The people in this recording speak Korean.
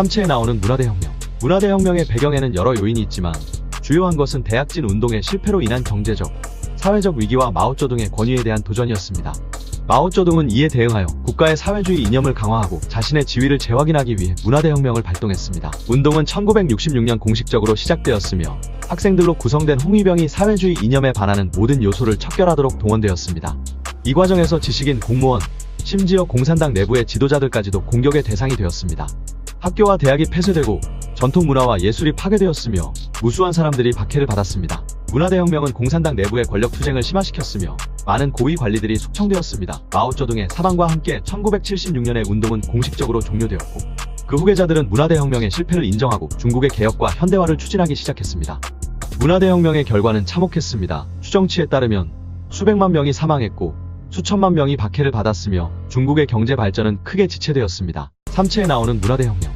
3체에 나오는 문화대혁명. 문화대혁명의 배경에는 여러 요인이 있지만 주요한 것은 대약진 운동의 실패로 인한 경제적, 사회적 위기와 마오쩌둥의 권위에 대한 도전이었습니다. 마오쩌둥은 이에 대응하여 국가의 사회주의 이념을 강화하고 자신의 지위를 재확인하기 위해 문화대혁명을 발동했습니다. 운동은 1966년 공식적으로 시작되었으며 학생들로 구성된 홍위병이 사회주의 이념에 반하는 모든 요소를 척결하도록 동원되었습니다. 이 과정에서 지식인, 공무원, 심지어 공산당 내부의 지도자들까지도 공격의 대상이 되었습니다. 학교와 대학이 폐쇄되고 전통 문화와 예술이 파괴되었으며 무수한 사람들이 박해를 받았습니다. 문화대혁명은 공산당 내부의 권력 투쟁을 심화시켰으며 많은 고위 관리들이 숙청되었습니다. 마오쩌둥의 사망과 함께 1976년에 운동은 공식적으로 종료되었고 그 후계자들은 문화대혁명의 실패를 인정하고 중국의 개혁과 현대화를 추진하기 시작했습니다. 문화대혁명의 결과는 참혹했습니다. 추정치에 따르면 수백만 명이 사망했고 수천만 명이 박해를 받았으며 중국의 경제 발전은 크게 지체되었습니다. 3체에 나오는 문화대혁명.